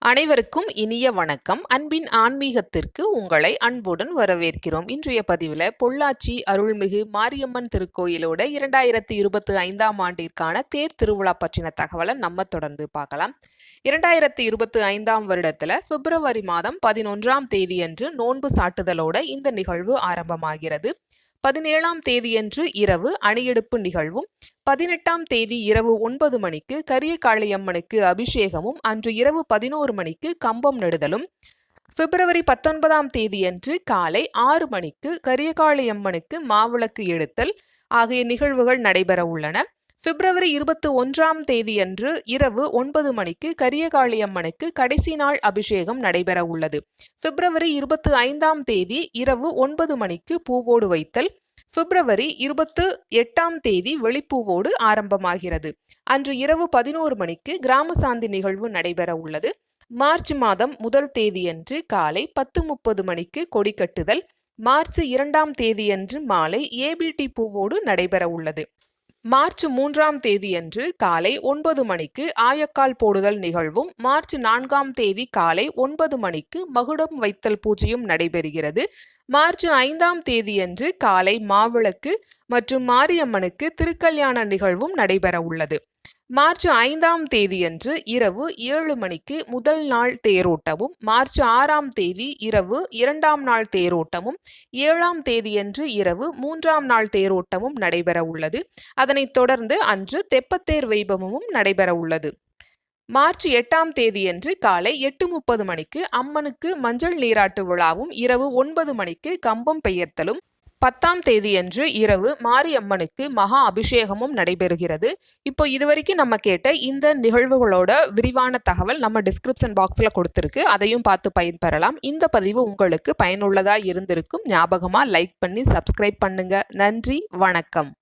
அனைவருக்கும் இனிய வணக்கம். அன்பின் ஆன்மீகத்திற்கு உங்களை அன்புடன் வரவேற்கிறோம். இன்றைய பதிவில் பொள்ளாச்சி அருள்மிகு மாரியம்மன் திருக்கோயிலோட இரண்டாயிரத்தி இருபத்தி ஐந்தாம் ஆண்டிற்கான தேர் திருவிழா பற்றின தகவலை நம்ம தொடர்ந்து பார்க்கலாம். இரண்டாயிரத்தி இருபத்தி ஐந்தாம் வருடத்துல பிப்ரவரி மாதம் பதினொன்றாம் தேதியன்று நோன்பு சாட்டுதலோட இந்த நிகழ்வு ஆரம்பமாகிறது. பதினேழாம் தேதியன்று இரவு அணியெடுப்பு நிகழ்வும் பதினெட்டாம் தேதி இரவு ஒன்பது மணிக்கு கரிய காளியம்மனுக்கு அபிஷேகமும் அன்று இரவு பதினோரு மணிக்கு கம்பம் நடுதலும். பிப்ரவரி பத்தொன்பதாம் தேதியன்று காலை ஆறு மணிக்கு கரியகாளியம்மனுக்கு மாவிளக்கு எடுத்தல் ஆகிய நிகழ்வுகள் நடைபெற உள்ளன. பிப்ரவரி இருபத்தி ஒன்றாம் தேதியன்று இரவு ஒன்பது மணிக்கு கரியகாளியம்மனுக்கு கடைசி நாள் அபிஷேகம் நடைபெற உள்ளது. பிப்ரவரி இருபத்தி ஐந்தாம் தேதி இரவு ஒன்பது மணிக்கு பூவோடு வைத்தல். பிப்ரவரி இருபத்து எட்டாம் தேதி வெளிப்பூவோடு ஆரம்பமாகிறது. அன்று இரவு பதினோரு மணிக்கு கிராம சாந்தி நிகழ்வு நடைபெற உள்ளது. மார்ச் மாதம் முதல் தேதியன்று காலை பத்து முப்பது மணிக்கு கொடி கட்டுதல். மார்ச் இரண்டாம் தேதியன்று மாலை ஏபிடி பூவோடு நடைபெற உள்ளது. மார்ச் மூன்றாம் தேதியன்று காலை ஒன்பது மணிக்கு ஆயக்கால் போடுதல் நிகழ்வும் மார்ச் நான்காம் தேதி காலை ஒன்பது மணிக்கு மகுடம் வைத்தல் பூஜையும் நடைபெறுகிறது. மார்ச் ஐந்தாம் தேதியன்று காலை மாவிளக்கு மற்றும் மாரியம்மனுக்கு திருக்கல்யாண நிகழ்வும் நடைபெற உள்ளது மார்ச் ஐந்தாம் தேதியன்று இரவு ஏழு மணிக்கு முதல் நாள் தேரோட்டமும் மார்ச் ஆறாம் தேதி இரவு இரண்டாம் நாள் தேரோட்டமும் ஏழாம் தேதியன்று இரவு மூன்றாம் நாள் தேரோட்டமும் நடைபெற உள்ளது. அதனைத் தொடர்ந்து அன்று தெப்பத்தேர் வைபவமும் நடைபெற உள்ளது. மார்ச் எட்டாம் தேதியன்று காலை எட்டு முப்பது மணிக்கு அம்மனுக்கு மஞ்சள் நீராட்டு விழாவும் இரவு ஒன்பது மணிக்கு கம்பம் பெயர்த்தலும் பத்தாம் தேதியன்று இரவு மாரியம்மனுக்கு மகா அபிஷேகமும் நடைபெறுகிறது. இப்போ இதுவரைக்கும் நம்ம கேட்ட இந்த நிகழ்வுகளோட விரிவான தகவல் நம்ம டிஸ்கிரிப்ஷன் பாக்ஸில் கொடுத்துருக்கு. அதையும் பார்த்து பயன்பெறலாம். இந்த பதிவு உங்களுக்கு பயனுள்ளதாக இருந்திருக்கும். ஞாபகமாக லைக் பண்ணி சப்ஸ்கிரைப் பண்ணுங்க. நன்றி. வணக்கம்.